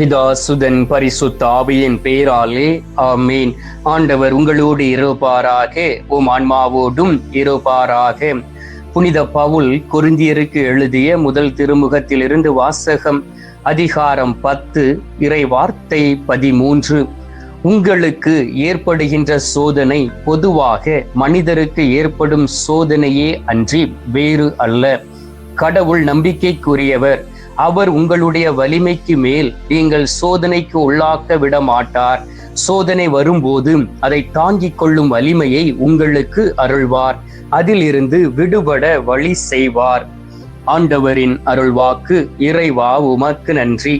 பிதா சுதன் பரிசுத்த ஆவியின் பேராலே ஆமீன். ஆண்டவர் உங்களோடு இருப்பாராக உம் ஆன்மாவோடும் இருப்பாராக. புனித பவுல் கொருந்தியருக்கு எழுதிய முதல் திருமுகத்திலிருந்து வாசகம் அதிகாரம் பத்து இறை வார்த்தை பதிமூன்று. உங்களுக்கு ஏற்படுகின்ற சோதனை பொதுவாக மனிதருக்கு ஏற்படும் சோதனையே அன்றி வேறு அல்ல. கடவுள் நம்பிக்கைக்குரியவர் அவர் உங்களுடைய வலிமைக்கு மேல் நீங்கள் சோதனைக்கு உள்ளாக்க விட மாட்டார் சோதனை வரும்போது அதை தாங்கிக் கொள்ளும் வலிமையை உங்களுக்கு அருள்வார். அதிலிருந்து விடுபட வழி செய்வார். ஆண்டவரின் அருள்வாக்கு இறைவா உமக்கு நன்றி.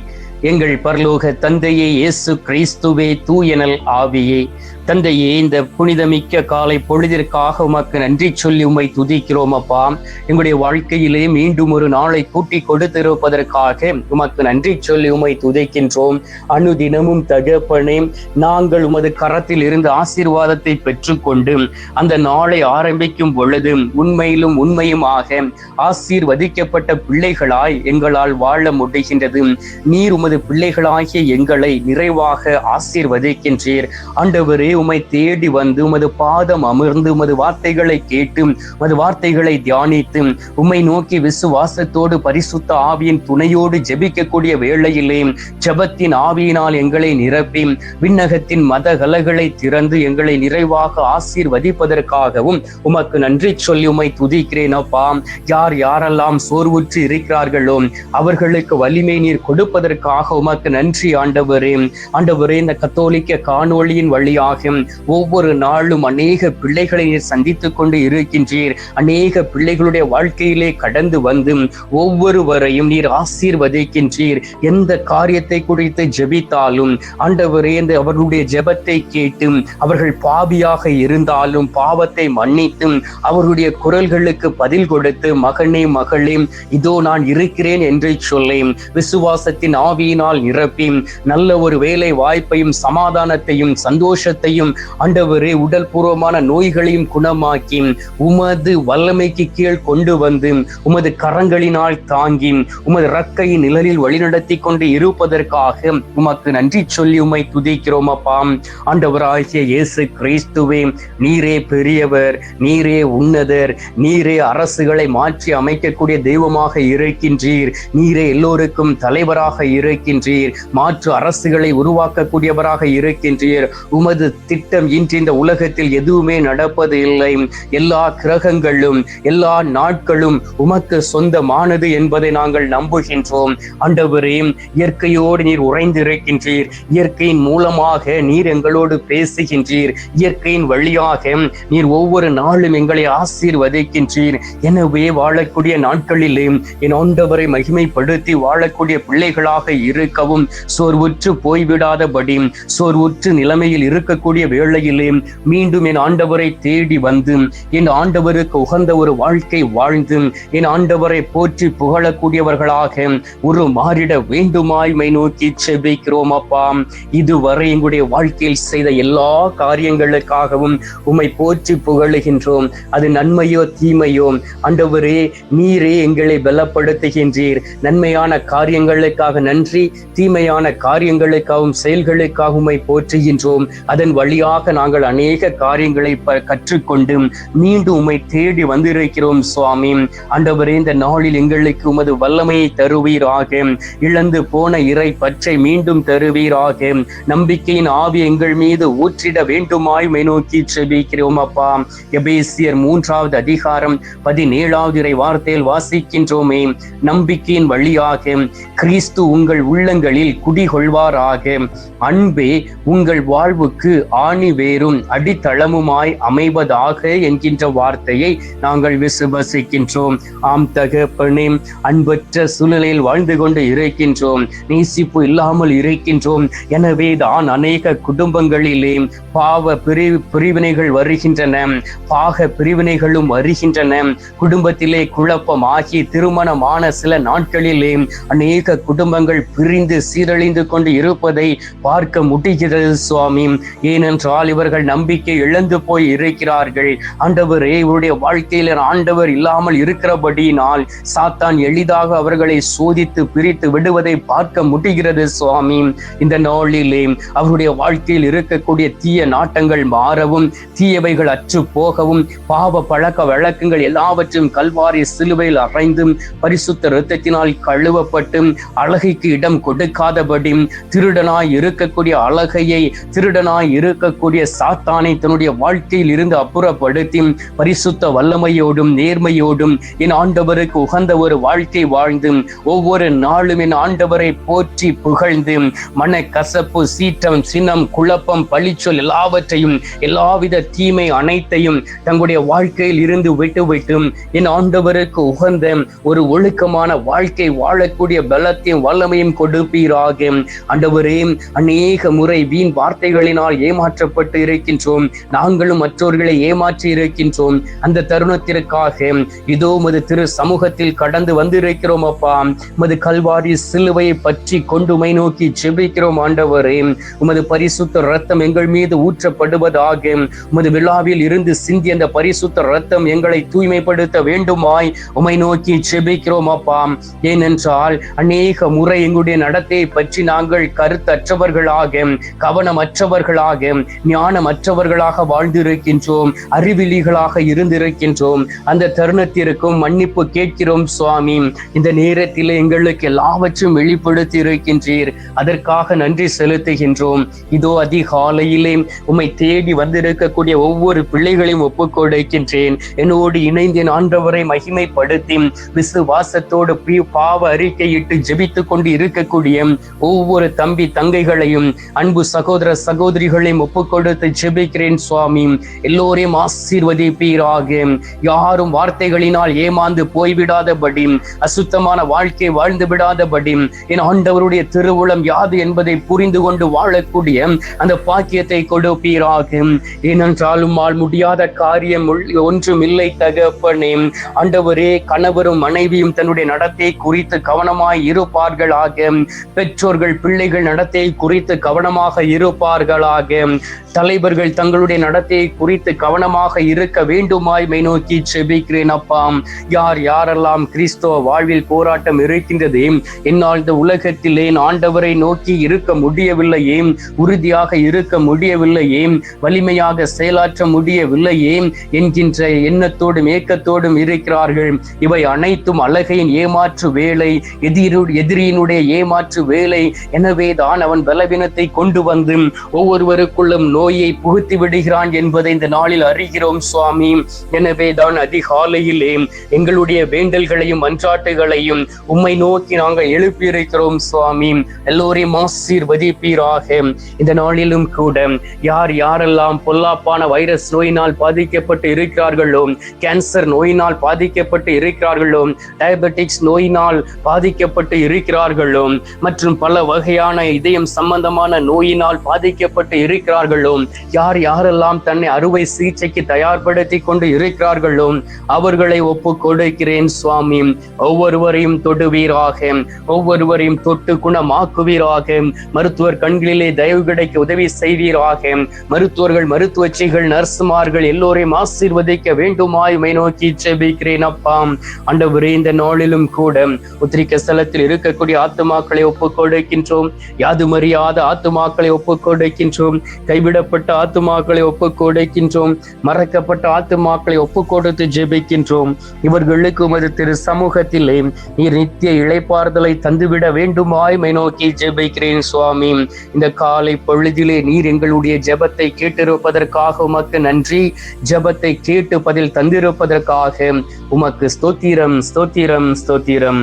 எங்கள் பரலோக தந்தையே இயேசு கிறிஸ்துவே தூயனல் ஆவியே. தந்தையே இந்த புனிதமிக்க காலை பொழுதிற்காக உமக்கு நன்றி சொல்லி உம்மை துதிக்கிறோம் அப்பா. எங்களுடைய வாழ்க்கையிலே மீண்டும் ஒரு நாளை கூட்டி கொடுத்திருப்பதற்காக உமக்கு நன்றி சொல்லி உம்மை துதிக்கின்றோம். அனுதினமும் தகப்பனே நாங்கள் உமது கரத்தில் இருந்து ஆசீர்வாதத்தை பெற்றுக்கொண்டு அந்த நாளை ஆரம்பிக்கும் பொழுது உண்மையிலும் உண்மையுமாக ஆசீர்வதிக்கப்பட்ட பிள்ளைகளாய் எங்களால் வாழ முடிகின்றது. நீர் உமது பிள்ளைகளாகிய எங்களை நிறைவாக ஆசீர்வதிக்கின்றீர். ஆண்டவரே உமை தேடி வந்து உமது பாதம் அமர்ந்து உமது வார்த்தைகளை கேட்டு உமது வார்த்தைகளை தியானித்து உம்மை நோக்கி விசுவாசத்தோடு பரிசுத்த ஆவியின் துணையோடு ஜெபிக்கக்கூடிய வேளையிலே ஜபத்தின் ஆவியினால் எங்களை நிரப்பி விண்ணகத்தின் மத கலகளை திறந்து எங்களை நிறைவாக ஆசீர்வதிப்பதற்காகவும் உமக்கு நன்றி சொல்லி உமை துதிக்கிறேன் அப்பா. யார் யாரெல்லாம் சோர்வுற்று இருக்கிறார்களோ அவர்களுக்கு வலிமை நீர் கொடுப்பதற்காக உமக்கு நன்றி ஆண்டவரே. ஆண்டவரே இந்த கத்தோலிக்க காணொளியின் வழியாக ஒவ்வொரு நாளும் அநேக பிள்ளைகளை நீர் சந்தித்துக் கொண்டு இருக்கின்றீர். அநேக பிள்ளைகளுடைய வாழ்க்கையிலே கடந்து வந்து ஒவ்வொருவரையும் நீர் ஆசீர்வதிக்கின்றீர். எந்த காரியத்தை குறித்து ஜெபித்தாலும் ஆண்டவரே இந்த அவர்களுடைய ஜெபத்தை கேட்டு அவர்கள் பாவியாக இருந்தாலும் பாவத்தை மன்னித்து அவருடைய குரல்களுக்கு பதில் கொடுத்து மகனே மகளே இதோ நான் இருக்கிறேன் என்று சொல்லி விசுவாசத்தின் ஆவியினால் நிரப்பி நல்ல ஒரு வேலை வாய்ப்பையும் சமாதானத்தையும் சந்தோஷத்தையும் ஆண்டவரே உடல் பூர்வமான நோய்களையும் குணமாக்கி உமது வல்லமைக்கு கீழ் கொண்டு வந்து உமது கரங்களினால் தாங்கி உமது ரக்கையின் நிழலில் வழிநடத்தி கொண்டு இருப்பதற்காக உமக்கு நன்றி சொல்லி உமை துதிக்கிறோம் அப்பா. ஆண்டவராகிய இயேசு கிறிஸ்துவே நீரே பெரியவர் நீரே உன்னதர் நீரே அரசுகளை மாற்றி அமைக்கக்கூடிய தெய்வமாக இருக்கின்றீர். நீரே எல்லோருக்கும் தலைவராக இருக்கின்றீர். மாற்று அரசுகளை உருவாக்கக்கூடியவராக இருக்கின்றீர். உமது திட்டம் இன்று இந்த உலகத்தில் எதுவுமே நடப்பது இல்லை. எல்லா கிரகங்களும் எல்லா நாட்களும் உமக்கு சொந்தமானது என்பதை நாங்கள் நம்புகின்றோம். ஆண்டவரே இயற்கையோடு நீர் உறைந்திருக்கின்றீர். இயற்கையின் மூலமாக நீர் எங்களோடு பேசுகின்றீர். இயற்கையின் வழியாக நீர் ஒவ்வொரு நாளும் எங்களை ஆசீர்வதிக்கின்றீர். எனவே வாழக்கூடிய நாட்களிலே என் ஆண்டவரை மகிமைப்படுத்தி வாழக்கூடிய பிள்ளைகளாக இருக்கவும் சோர்வுற்று போய்விடாதபடி சோர்வுற்று நிலைமையில் இருக்கக்கூடிய வேளையிலே மீண்டும் என் ஆண்டவரை தேடி வந்து என் ஆண்டவருக்கு உகந்த ஒரு வாழ்க்கை வாழ்ந்து என் ஆண்டவரை போற்றி புகழக்கூடியவர்களாக ஒரு மாறிட வேண்டுமாய் மை நோக்கி செபிக்கிறோம் அப்பா. இதுவரை எங்களுடைய வாழ்க்கையில் செய்த எல்லா காரியங்களுக்காகவும் உம்மை போற்றி புகழுகின்றோம். அது நன்மையோ தீமையோ ஆண்டவரே நீரே எங்களை பலப்படுத்துகின்றீர். நன்மையான காரியங்களுக்காக நன்றி தீமையான காரியங்களுக்காகவும் செயல்களுக்காக உம்மை போற்றுகின்றோம். அதன் வழியாக நாங்கள் அநேக காரியங்களை ப- கற்றுக்கொண்டு மீண்டும் உம்மை தேடி வந்திருக்கிறோம் சுவாமி. ஆண்டவரே இந்த நாளில் எங்களுக்கு உமது வல்லமையை தருவீராக. இழந்து போன இறை பற்றை மீண்டும் தருவீராக. நம்பிக்கையின் ஆவி எங்கள் மீது ஊற்றிட வேண்டுமாய் நோக்கி செபிக்கிறோம் அப்பா. எபேசியர் மூன்றாவது அதிகாரம் பதினேழாவது இறை வார்த்தையில் வாசிக்கின்றோமே. நம்பிக்கையின் வழியாக கிறிஸ்து உங்கள் உள்ளங்களில் குடிகொள்வாராக. அன்பே உங்கள் வாழ்வுக்கு ஆணி வேரும் அடித்தளமுமாய் அமைவதாக என்கின்ற வார்த்தையை நாங்கள் விசுவசிக்கின்றோம். ஆம் தகப்பனே அன்பற்ற சூழ்நிலையில் வாழ்ந்து கொண்டு இருக்கின்றோம். நேசிப்பு இல்லாமல் இருக்கின்றோம். எனவே தான் அநேக குடும்பங்களிலே பாவ பிரி பிரிவினைகள் வருகின்றன. பாக பிரிவினைகளும் வருகின்றன. குடும்பத்திலே குழப்பம் ஆகி திருமணமான சில நாட்களிலே அநேக குடும்பங்கள் பிரிந்து சீரழிந்து கொண்டு இருப்பதை பார்க்க முட்டுகிறது சுவாமி. ஏனென்றால் இவர்கள் நம்பிக்கை இழந்து போய் இருக்கிறார்கள். ஆண்டவரே இவருடைய வாழ்க்கையில் ஆண்டவர் இல்லாமல் இருக்கிறபடியினால் சாத்தான் எளிதாக அவர்களை சோதித்து பிரித்து விடுவதை பார்க்க முட்டுகிறது சுவாமி. இந்த நாளிலே அவருடைய வாழ்க்கையில் இருக்கக்கூடிய தீய நாட்டங்கள் மாறவும் தீயவைகள் அற்று போகவும் பாவ பழக்க வழக்கங்கள் எல்லாவற்றையும் கல்வாரி சிலுவையில் அறைந்தும் பரிசுத்த இரத்தத்தினால் கழுவப்பட்டு அழகைக்கு இடம் கொடுக்காதபடி திருடனாய் இருக்கக்கூடிய அழகையை திருடனாய் இருக்கக்கூடிய சாத்தானை தன்னுடைய வாழ்க்கையில் இருந்து அப்புறப்படுத்தி பரிசுத்த வல்லமையோடும் நேர்மையோடும் என் ஆண்டவருக்கு உகந்த ஒரு வாழ்க்கை வாழ்ந்து ஒவ்வொரு நாளும் என் ஆண்டவரை போற்றி புகழ்ந்து மன கசப்பு சீற்றம் சின்னம் குழப்பம் பழிச்சொல் எல்லாவற்றையும் எல்லாவித தீமை அனைத்தையும் தங்களுடைய வாழ்க்கையில் இருந்து விட்டுவிட்டு என் ஆண்டவருக்கு உகந்த ஒரு ஒழுக்கமான வாழ்க்கை வாழக்கூடிய பலத்தையும் வல்லமையும் கொடுப்பீராக. ஆண்டவரே அநேக முறை வீண் வார்த்தைகளினால் ஏமாற்றப்பட்டு இருக்கின்றோம். நாங்களும் மற்றவர்களை ஏமாற்றி இருக்கின்றோம். அந்த தருணத்திற்காக இதோ மது திரு சமூகத்தில் கடந்து வந்திருக்கிறோம் அப்பா. உமது கல்வாரி சிலுவையை பற்றி கொண்டு மை நோக்கி ஜெபிக்கிறோம் ஆண்டவரே. உமது பரிசுத்த ரத்தம் எங்கள் மீது ஊற்றப்படுவதாக. உமது விழாவில் இருந்து சிந்தி அந்த பரிசுத்த ரத்தம் எங்களை தூய்மைப்படுத்த வேண்டுமாய் உமை நோக்கி ஜெபிக்கிறோம் அப்பா. ஏனென்றால் அநேக முறை எங்களுடைய நடத்தையை பற்றி நாங்கள் கருத்தற்றவர்களாக கவனமற்றவர்களாக ஞானமற்றவர்களாக வாழ்ந்திருக்கின்றோம் அறிவிலிகளாக இருந்திருக்கின்றோம். அந்த தருணத்திற்கும் மன்னிப்பு கேட்கிறோம் சுவாமி. இந்த நேரத்தில் எங்களுக்கு எல்லாவற்றும் வெளிப்படுத்தி இருக்கின்றீர் அதற்காக நன்றி செலுத்துகின்றோம். இதோ அதிகாலையிலே உம்மை தேடி வந்திருக்கக்கூடிய ஒவ்வொரு பிள்ளைகளையும் ஒப்புக்கொடுக்கின்றேன். என்னோடு இணைந்து ஆண்டவரை மகிமைப்படுத்தி விசுவாசத்தோடு பாவ அறிக்கையிட்டு ஜெபித்துக் கொண்டு இருக்கக்கூடிய ஒவ்வொரு தம்பி தங்கைகளை தங்கைகளையும் அன்பு சகோதர சகோதரிகளையும் ஒப்புக்கொடுத்து ஜெபிக்கிறேன் சுவாமி. எல்லோரையும் ஆசீர்வதிப்பீராக. யாரும் வார்த்தைகளினால் ஏமாந்து போய்விடாதபடி அசுத்தமான வாழ்க்கை வாழ்ந்து விடாதபடி என் ஆண்டவருடைய திருவுளம் யாது என்பதை புரிந்து கொண்டு வாழக்கூடிய அந்த பாக்கியத்தை கொடுப்பீராக. ஏனென்றாலும் உம்மால் முடியாத காரியம் ஒன்றும் இல்லை தகப்பனே. ஆண்டவரே கணவரும் மனைவியும் தன்னுடைய நடத்தை குறித்து கவனமாய் இருப்பார்களாக. பெற்றோர்கள் பிள்ளைகள் நடத்தை குறித்து கவனமாக இருப்பார்களாக. தலைவர்கள் தங்களுடைய நடத்தையை குறித்து கவனமாக இருக்க வேண்டுமாய் மை நோக்கி செபிக்கிறேன் அப்பாம் யார் யாரெல்லாம் கிறிஸ்தவ வாழ்வில் போராட்டம் இருக்கின்றது என்னால் இந்த உலகத்திலே ஆண்டவரை நோக்கி இருக்க முடியவில்லையே உறுதியாக இருக்க முடியவில்லையே வலிமையாக செயலாற்ற முடியவில்லையே என்கின்ற எண்ணத்தோடும் ஏக்கத்தோடும் இருக்கிறார்கள். இவை அனைத்தும் அழகையின் ஏமாற்று வேலை எதிரு எதிரியினுடைய ஏமாற்று வேலை. எனவே தான் அவன் பலவீனத்தை கொண்டு வந்து ஒவ்வொருவருக்குள்ளும் நோயை புகுத்தி விடுகிறான் என்பதை இந்த நாளில் அறிகிறோம் சுவாமி. எனவே தான் அதிகாலையிலே எங்களுடைய வேண்டல்களையும் அன்றாட்டுகளையும் உம்மை நோக்கி நாங்கள் எழுப்பியிருக்கிறோம் சுவாமி. எல்லோரையும் ஆசீர்வதிப்பீராக. இந்த நாளிலும் கூட யார் யாரெல்லாம் பொல்லாப்பான வைரஸ் நோயினால் பாதிக்கப்பட்டு இருக்கிறார்களோ கேன்சர் நோயினால் பாதிக்கப்பட்டு இருக்கிறார்களோ டயபெட்டிக்ஸ் நோயினால் பாதிக்கப்பட்டு இருக்கிறார்களோ மற்றும் பல வகையான இதயம் சம்பந்தமான நோயினால் பாதிக்கப்பட்டு இருக்கிறார்களோ இருக்கிறார்களோ யார் யாரெல்லாம் தன்னை அறுவை சிகிச்சைக்கு தயார்படுத்தி கொண்டு இருக்கிறார்களோ அவர்களை ஒப்பு கொடுக்கிறேன் சுவாமி. ஒவ்வொருவரையும் தொடுவீராக ஒவ்வொருவரையும் தொட்டு குணமாக்குவீராக மருத்துவர் கண்களிலே தயவு கிடைக்க உதவி செய்வீராக மருத்துவர்கள் மருத்துவச்சிகள் நர்சுமார்கள் எல்லோரையும் ஆசீர்வதிக்க வேண்டுமாய் மை நோக்கி செபிக்கிறேன் அப்பா. ஆண்டவரே இந்த நாளிலும் கூட உத்திரிக்க ஸ்தலத்தில் இருக்கக்கூடிய ஆத்துமாக்களை ஒப்புக் கொடுக்கின்றோம் யாது மறியாத ஆத்துமாக்களை ஒப்புக் கொடுக்கின்றோம் கைவிட கைவிடப்பட்ட ஆத்துமாக்களை ஒப்புக் கொடுக்கின்றோம் மறக்கப்பட்ட ஆத்துமாக்களை ஒப்புக் கொடுத்து ஜெபிக்கின்றோம். இவர்களுக்கு உமது திரு சமூகத்திலே நீர் நித்திய இழைப்பாறுதலை தந்துவிட வேண்டுமாய் மை நோக்கி ஜெபிக்கிறேன் சுவாமி. இந்த காலை பொழுதிலே நீர் எங்களுடைய ஜெபத்தை கேட்டிருப்பதற்காக உமக்கு நன்றி. ஜெபத்தை கேட்டு பதில் தந்திருப்பதற்காக உமக்கு ஸ்தோத்திரம் ஸ்தோத்திரம் ஸ்தோத்திரம்.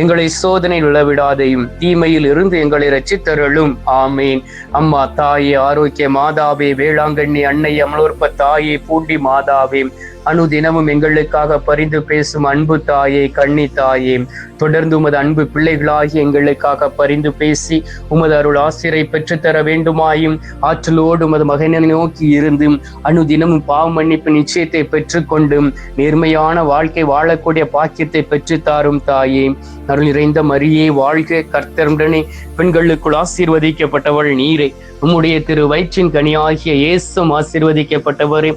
எங்களை சோதனை விழவிடாதையும் தீமையில் இருந்து எங்களை ரச்சித்தருளும் ஆமேன். அம்மா தாயே ஆரோக்கிய மாதாவே வேளாங்கண்ணி அன்னை அமலோற்ப தாயே பூண்டி மாதாவே. அனுதினமும் எங்களுக்காக பரிந்து பேசும் அன்பு தாயே கண்ணி தாயே. தொடர்ந்து உமது அன்பு பிள்ளைகளாகி எங்களுக்காக பரிந்து பேசி உமது அருள் ஆசிரை பெற்றுத்தர வேண்டுமாயும் ஆற்றலோடு உமது மகனை நோக்கி இருந்து அனுதினமும் பாவ மன்னிப்பு நிச்சயத்தை பெற்றுக்கொண்டும் நேர்மையான வாழ்க்கை வாழக்கூடிய பாக்கியத்தை பெற்றுத்தாரும் தாயே. அருள் நிறைந்த மரியே வாழ்க கர்த்தருடனே. பெண்களுக்குள் ஆசீர்வதிக்கப்பட்டவள் நீரே. உம்முடைய திரு வயிற்றின் கனியாகிய இயேசும் ஆசீர்வதிக்கப்பட்டவரே.